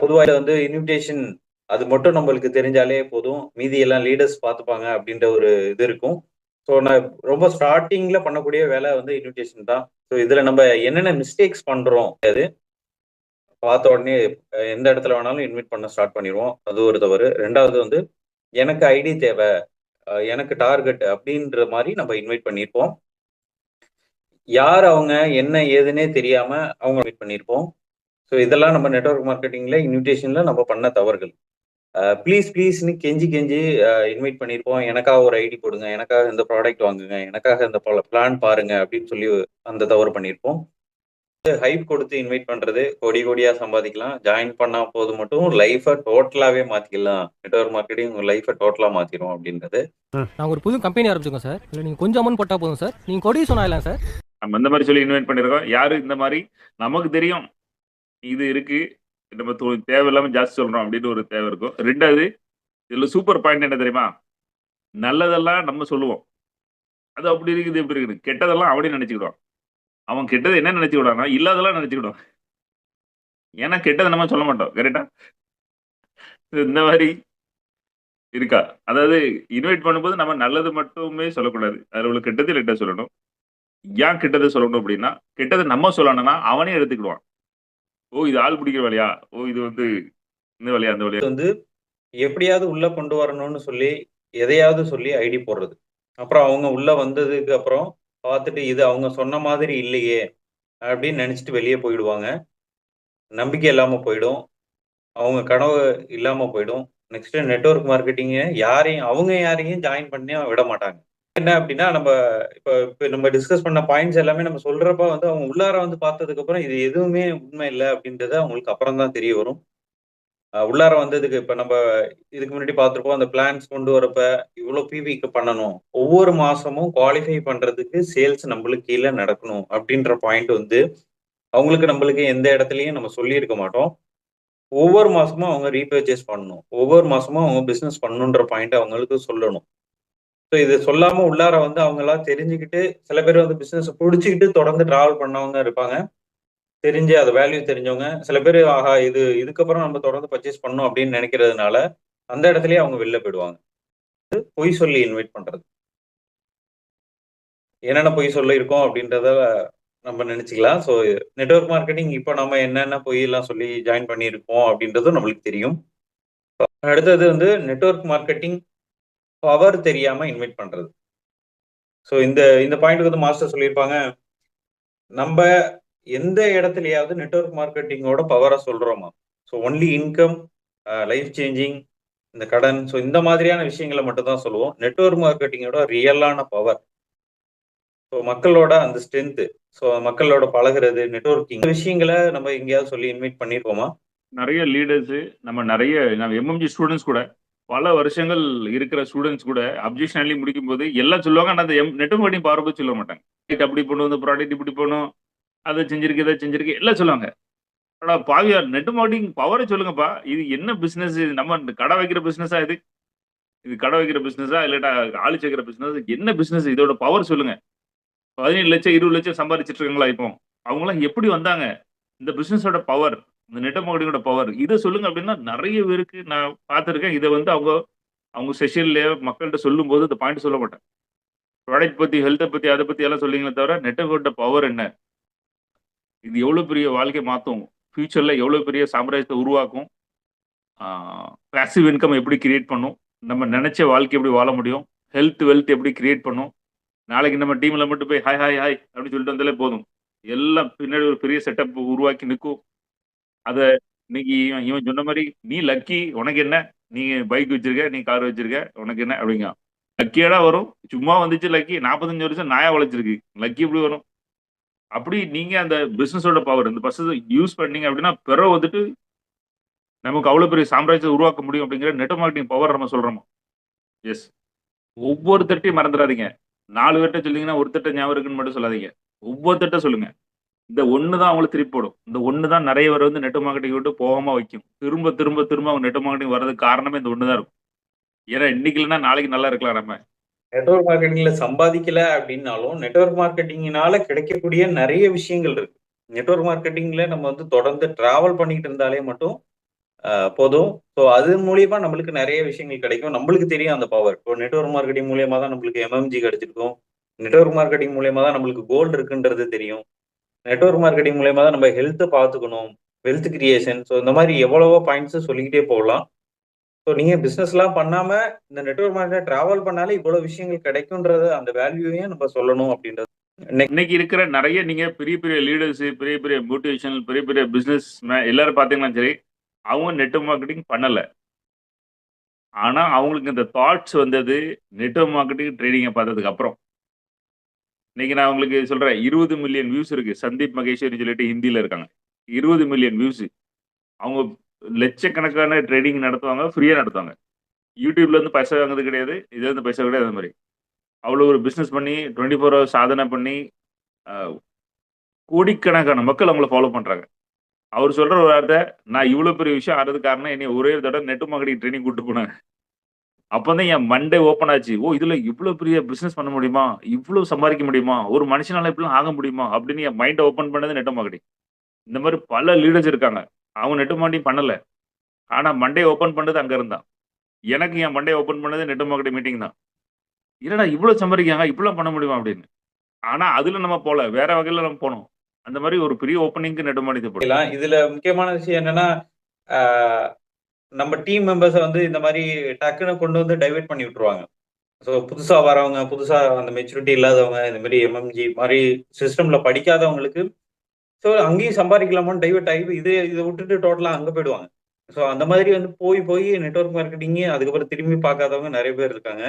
பொதுவாக வந்து இன்விடேஷன் அது மட்டும் நம்மளுக்கு தெரிஞ்சாலே போதும். மீதி எல்லாம் லீடர்ஸ் பார்த்துப்பாங்க அப்படின்ற ஒரு இது இருக்கும். ஸோ நான் ரொம்ப ஸ்டார்டிங்ல பண்ணக்கூடிய வேலை வந்து இன்விடேஷன் தான். ஸோ இதுல நம்ம என்னென்ன மிஸ்டேக்ஸ் பண்றோம் அது பார்த்த உடனே எந்த இடத்துல வேணாலும் இன்வைட் பண்ண ஸ்டார்ட் பண்ணிடுவோம். அது ஒரு தவறு. ரெண்டாவது வந்து எனக்கு ஐடி தேவை. எனக்கு டார்கெட் அப்படின்ற மாதிரி நம்ம இன்வைட் பண்ணியிருப்போம். யார் அவங்க என்ன ஏதுன்னே தெரியாம அவங்க இன்வைட் பண்ணியிருப்போம். ஸோ இதெல்லாம் நம்ம நெட்வொர்க் மார்க்கெட்டிங்ல இன்விடேஷன்ல நம்ம பண்ண தவறுகள். ப்ளீஸ் ப்ளீஸ்னு கெஞ்சி கெஞ்சி இன்வைட் பண்ணியிருப்போம் எனக்காக ஒரு ஐடி கொடுங்க எனக்காக இந்த ப்ராடக்ட் வாங்குங்க எனக்காக இந்த பிளான் பாருங்க அப்படின்னு சொல்லி அந்த தவறு பண்ணியிருப்போம் ஹைப் கொடுத்து இன்வைட் பண்றது கோடி கோடியா சம்பாதிக்கலாம். ஜாயின் பண்ணா போது மட்டும் லைஃபை டோட்டலாவே மாத்திக்கலாம் நெட்வொர்க் மார்க்கெட்டிங் உங்க லைஃபை டோட்டலா மாத்திரும் அப்படின்றது. நாங்கள் ஒரு புது கம்பெனி ஆரம்பிச்சிருக்கோம் சார் இல்லை நீங்கள் கொஞ்சம் அமௌண்ட் போட்டால் போதும் சார் நீங்கள் கொடி சொன்னாலாம் சார் நம்ம இந்த மாதிரி சொல்லி இன்வைட் பண்ணிருக்கோம். யாரு இந்த மாதிரி? நமக்கு தெரியும். இது இருக்கு. நம்ம தொ- தேவையில்லாம ஜாஸ்தி சொல்றோம் அப்படின்னு ஒரு தேவை இருக்கும். ரெண்டாவது இதுல சூப்பர் பாயிண்ட் என்ன தெரியுமா? நல்லதெல்லாம் நம்ம சொல்லுவோம். அது அப்படி இருக்குது இப்படி இருக்குது. கெட்டதெல்லாம் அவனே நினைச்சுக்கிடுவான். அவன் கெட்டது என்ன நினைச்சுக்கிடுவானா இல்லாதெல்லாம் நினைச்சுக்கிடுவான். ஏன்னா கெட்டதை நம்ம சொல்ல மாட்டோம். கரெக்டா இந்த மாதிரி இருக்கா? அதாவது இன்வைட் பண்ணும்போது நம்ம நல்லது மட்டுமே சொல்லக்கூடாது. அதில் உள்ள கெட்டது லைட்டா சொல்லணும். ஏன் கெட்டதை சொல்லணும் அப்படின்னா கெட்டதை நம்ம சொல்லணும்னா அவனே எடுத்துக்கிடுவான். ஓ இது ஆள் பிடிக்கிற வேலையா? ஓ இது வந்து இந்த வேலையா அந்த வேலையா? வந்து எப்படியாவது உள்ள கொண்டு வரணும்னு சொல்லி எதையாவது சொல்லி ஐடி போடுறது. அப்புறம் அவங்க உள்ள வந்ததுக்கு அப்புறம் பார்த்துட்டு இது அவங்க சொன்ன மாதிரி இல்லையே அப்படின்னு நினச்சிட்டு வெளியே போயிடுவாங்க. நம்பிக்கை இல்லாமல் போயிடும். அவங்க கனவு இல்லாமல் போயிடும். நெக்ஸ்ட் நெட்வொர்க் மார்க்கெட்டிங்க யாரையும் அவங்க யாரையும் ஜாயின் பண்ணி விட மாட்டாங்க. என்ன அப்படின்னா நம்ம இப்போ இப்போ நம்ம டிஸ்கஸ் பண்ண பாயிண்ட்ஸ் எல்லாமே நம்ம சொல்றப்ப வந்து அவங்க உள்ளார வந்து பார்த்ததுக்கு அப்புறம் இது எதுவுமே உண்மை இல்லை அப்படின்றது அவங்களுக்கு அப்புறம் தான் தெரிய வரும். உள்ளார வந்ததுக்கு இப்போ நம்ம இதுக்கு முன்னாடி பார்த்துருப்போம் அந்த பிளான்ஸ் கொண்டு வரப்ப இவ்வளோ பிவிக்கு பண்ணணும். ஒவ்வொரு மாசமும் குவாலிஃபை பண்றதுக்கு சேல்ஸ் நம்மளுக்கு கீழே நடக்கணும் அப்படின்ற பாயிண்ட் வந்து அவங்களுக்கு நம்மளுக்கு எந்த இடத்துலையும் நம்ம சொல்லியிருக்க மாட்டோம். ஒவ்வொரு மாசமும் அவங்க ரீபர்ச்சேஸ் பண்ணணும். ஒவ்வொரு மாசமும் அவங்க பிசினஸ் பண்ணணுன்ற பாயிண்ட் அவங்களுக்கு சொல்லணும். ஸோ இது சொல்லாம உள்ளார வந்து அவங்க எல்லாம் தெரிஞ்சுக்கிட்டு சில பேர் வந்து பிசினஸ் பிடிச்சிக்கிட்டு தொடர்ந்து டிராவல் பண்ணவங்க இருப்பாங்க. தெரிஞ்சு அது வேல்யூ தெரிஞ்சவங்க. சில பேர் ஆஹா இது இதுக்கப்புறம் நம்ம தொடர்ந்து பர்ச்சேஸ் பண்ணோம் அப்படின்னு நினைக்கிறதுனால அந்த இடத்துலயே அவங்க வெளில போயிடுவாங்க. பொய் சொல்லி இன்வைட் பண்றது. என்னென்ன பொய் சொல்ல இருக்கோம் அப்படின்றத நம்ம நினைச்சுக்கலாம். ஸோ நெட்வொர்க் மார்க்கெட்டிங் இப்போ நம்ம என்னென்ன பொய் எல்லாம் சொல்லி ஜாயின் பண்ணியிருக்கோம் அப்படின்றதும் நம்மளுக்கு தெரியும். அடுத்தது வந்து நெட்வொர்க் மார்க்கெட்டிங் பவர் தெரியாம இன்வைட் பண்றது. ஸோ இந்த இந்த பாயிண்ட்டுக்கு வந்து மாஸ்டர் சொல்லியிருப்பாங்க. நம்ம எந்த இடத்துலயாவது நெட்வொர்க் மார்க்கெட்டிங்கோட பவரை சொல்றோமா? So only income life changing இந்த கடன். ஸோ இந்த மாதிரியான விஷயங்களை மட்டும் தான் சொல்லுவோம். நெட்வொர்க் மார்க்கெட்டிங்கோட ரியலான பவர் ஸோ மக்களோட அந்த ஸ்ட்ரென்த்து ஸோ மக்களோட பழகுறது நெட்ஒர்க்கிங் இந்த விஷயங்களை நம்ம எங்கேயாவது சொல்லி இன்வைட் பண்ணியிருக்கோமா? நிறைய லீடர்ஸ் நம்ம நிறைய நம்ம எம்எம்ஜி ஸ்டூடெண்ட்ஸ் கூட பல வருஷங்கள் இருக்கிற ஸ்டூடெண்ட்ஸ் கூட அப்ஜெக்ஷன் அள்ளி முடிக்கும் போது எல்லாம் சொல்லுவாங்க ஆனால் அந்த நெட்டும் மார்க்கெட்டிங் பவர் சொல்ல மாட்டாங்க. அப்படி பண்ணும் இந்த ப்ராடக்ட் இப்படி பண்ணும் அதை செஞ்சிருக்கு இதை செஞ்சிருக்கு எல்லாம் சொல்லுவாங்க. ஆனா பாவியார் நெட் மார்க்கெட்டிங் பவரை சொல்லுங்கப்பா இது என்ன பிஸ்னஸ் இது நம்ம கடை வைக்கிற பிஸ்னஸா இது? இது கடை வைக்கிற பிஸ்னஸா இல்லாட்டா ஆளு சேர்க்கிற பிஸ்னஸ் என்ன பிஸ்னஸ் இதோட பவர் சொல்லுங்க. பதினேழு லட்சம் இருபது லட்சம் சம்பாதிச்சிட்டு இருக்காங்களா இப்போ? அவங்களாம் எப்படி வந்தாங்க? இந்த பிஸ்னஸோட பவர் இந்த நெட் மார்க்கெட்டிங்கோட பவர். இதை சொல்லுங்க அப்படின்னா நிறைய பேருக்கு நான் பார்த்துருக்கேன். இதை வந்து அவங்க அவங்க செஷன்ல மக்கள்கிட்ட சொல்லும்போது இந்த பாயிண்ட் சொல்ல மாட்டேன். ப்ராடக்ட் பத்தி ஹெல்த்தை பத்தி அதை பத்தி எல்லாம் சொல்லிங்களே தவிர நெட்ஒர்க்கோட பவர் என்ன? இது எவ்வளவு பெரிய வாழ்க்கை மாற்றும் ஃபியூச்சர்ல எவ்வளவு பெரிய சாம்ராஜ்யத்தை உருவாக்கும்? பேசிவ் இன்கம் எப்படி கிரியேட் பண்ணும்? நம்ம நினைச்ச வாழ்க்கை எப்படி வாழ முடியும்? ஹெல்த் வெல்த் எப்படி கிரியேட் பண்ணும்? நாளைக்கு நம்ம டீம்ல மட்டும் போய் ஹாய் ஹாய் ஹாய் அப்படின்னு சொல்லிட்டு வந்தாலே போதும். எல்லாம் பின்னாடி ஒரு பெரிய செட்டப் உருவாக்கி நிற்கும். அதை இன்னைக்கு இவன் இவன் சொன்ன மாதிரி நீ லக்கி உனக்கு என்ன? நீ பைக் வச்சிருக்க நீ கார் வச்சிருக்க உனக்கு என்ன? அப்படிங்க. லக்கியடா வரும். சும்மா வந்துச்சு லக்கி நாற்பத்தஞ்சு வருஷம் நாயா உழைச்சிருக்கு. லக்கி எப்படி வரும்? அப்படி நீங்க அந்த பிசினஸோட பவர் இந்த பஸ் யூஸ் பண்ணீங்க அப்படின்னா பிறகு வந்துட்டு நமக்கு அவ்வளவு பெரிய சாம்ராஜ்யத்தை உருவாக்க முடியும் அப்படிங்கிற நெட் மார்க்கெட்டிங் பவர் நம்ம சொல்றோமோ? எஸ் ஒவ்வொருத்தட்டையும் மறந்துடாதீங்க. நாலு பேர்ட்ட சொல்லிங்கன்னா ஒருத்தட்ட ஞாபகம் இருக்குன்னு மட்டும் சொல்லாதீங்க. ஒவ்வொருத்தட்ட சொல்லுங்க. இந்த ஒன்று தான் அவங்களை திருப்பி போடும். இந்த ஒன்று தான் நிறைய பேர் வந்து நெட் மார்க்கெட்டிங் விட்டு போகாம வைக்கும். திரும்ப திரும்ப திரும்ப அவங்க நெட் மார்க்கெட்டிங் வர்றதுக்கு காரணமே இந்த ஒன்று தான் இருக்கும். ஏன்னா இன்னைக்கு இல்லைன்னா நாளைக்கு நல்லா இருக்கலாம் நம்ம. நெட்வொர்க் மார்க்கெட்டிங்ல சம்பாதிக்கல அப்படின்னாலும் நெட்வொர்க் மார்க்கெட்டிங்னால கிடைக்கக்கூடிய நிறைய விஷயங்கள் இருக்கு. நெட்வொர்க் மார்க்கெட்டிங்ல நம்ம வந்து தொடர்ந்து டிராவல் பண்ணிட்டு இருந்தாலே மட்டும் போதும். ஸோ அது மூலியமா நம்மளுக்கு நிறைய விஷயங்கள் கிடைக்கும். நம்மளுக்கு தெரியும் அந்த பவர் இப்போ நெட்வொர்க் மார்க்கெட்டிங் மூலியமா தான் நம்மளுக்கு எம்எம்ஜி கிடைச்சிருக்கும். நெட்ஒர்க் மார்க்கெட்டிங் மூலியமா தான் நம்மளுக்கு கோல்டு இருக்குன்றது தெரியும். நெட்வொர்க் மார்க்கெட்டிங் மூலயமா தான் நம்ம ஹெல்த்தை பார்த்துக்கணும் வெல்த் கிரியேஷன் ஸோ இந்த மாதிரி எவ்வளவோ பாயிண்ட்ஸ் சொல்லிக்கிட்டே போகலாம். ஸோ நீங்கள் பிஸ்னஸ்லாம் பண்ணாம இந்த நெட்ஒர்க் மார்க்கெட் ட்ராவல் பண்ணாலே இவ்வளோ விஷயங்கள் கிடைக்குன்றது அந்த வேல்யூவையும் நம்ம சொல்லணும் அப்படின்றது. இன்னைக்கு இருக்கிற நிறைய நீங்க பெரிய பெரிய லீடர்ஸ் பெரிய பெரிய மோட்டிவேஷனல் பெரிய பெரிய பிசினஸ் எல்லாரும் பார்த்தீங்கன்னா சரி அவங்க நெட்வொர்க் மார்க்கெட்டிங் பண்ணல. ஆனா அவங்களுக்கு இந்த தாட்ஸ் வந்தது நெட்ஒர்க் மார்க்கெட்டிங் ட்ரைனிங்கை பார்த்ததுக்கு அப்புறம். இன்னைக்கு நான் உங்களுக்கு சொல்றேன் இருபது மில்லியன் வியூஸ் இருக்கு. சந்தீப் மகேஷ்வரின்னு சொல்லிட்டு ஹிந்தியில இருக்காங்க. இருபது மில்லியன் வியூஸ் அவங்க லட்சக்கணக்கான ட்ரேடிங் நடத்துவாங்க ஃப்ரீயாக நடத்துவாங்க. யூடியூப்ல இருந்து பைசா வாங்குறது கிடையாது இதுல இருந்து பைசா கிடையாது அந்த மாதிரி. அவ்வளோ ஒரு பிஸ்னஸ் பண்ணி டுவெண்ட்டி ஃபோர் ஹவர்ஸ் சாதனை பண்ணி கோடிக்கணக்கான மக்கள் அவங்கள ஃபாலோ பண்ணுறாங்க அவர் சொல்கிற ஒரு வார்த்தை நான் இவ்வளோ பெரிய விஷயம் ஆறது காரணம் என்னை ஒரே தடவை நெட் மார்க்கெட்டிங் ட்ரைனிங் கூட்டு போனாங்க. அப்பதான் என் மண்டே ஓப்பன் ஆச்சு. ஓ இதுல இவ்வளவு பெரிய பிசினஸ் பண்ண முடியுமா? இவ்வளவு சம்பாதிக்க முடியுமா? ஒரு மனுஷனால இப்படிலாம் ஆக முடியுமா? அப்படின்னு என் மைண்டை ஓப்பன் பண்ணது நெட் மார்க்கெட்டிங் இந்த மாதிரி பல லீடர்ஸ் இருக்காங்க. அவங்க நெட்டு மார்க்கெட்டிங் பண்ணல. ஆனா மண்டே ஓப்பன் பண்ணது அங்க இருந்தான். எனக்கு என் மண்டே ஓப்பன் பண்ணது நெட் மார்க்கெட்டிங் மீட்டிங் தான். இல்லடா இவ்வளவு சம்பாதிக்காங்க இப்படிலாம் பண்ண முடியுமா அப்படின்னு. ஆனா அதுல நம்ம போல. வேற வகையில நம்ம போனோம். அந்த மாதிரி ஒரு பெரிய ஓப்பனிங்க்கு நெட் மார்க்கெட்டிங் இதுல முக்கியமான விஷயம் என்னன்னா ஆஹ், நம்ம டீம் மெம்பர்ஸை வந்து இந்த மாதிரி டக்குன்னு கொண்டு வந்து டைவர்ட் பண்ணி விட்டுருவாங்க. ஸோ புதுசாக வரவங்க புதுசாக அந்த மெச்சூரிட்டி இல்லாதவங்க இந்த மாதிரி எம்எம்ஜி மாதிரி சிஸ்டம்ல படிக்காதவங்களுக்கு ஸோ அங்கேயும் சம்பாதிக்கலாமான்னு டைவெர்ட் ஆகி இது இதை விட்டுட்டு டோட்டலாக அங்கே போயிடுவாங்க. ஸோ அந்த மாதிரி வந்து போய் போய் நெட்வொர்க் மார்க்கெட்டிங்கு அதுக்கப்புறம் திரும்பி பார்க்காதவங்க நிறைய பேர் இருக்காங்க.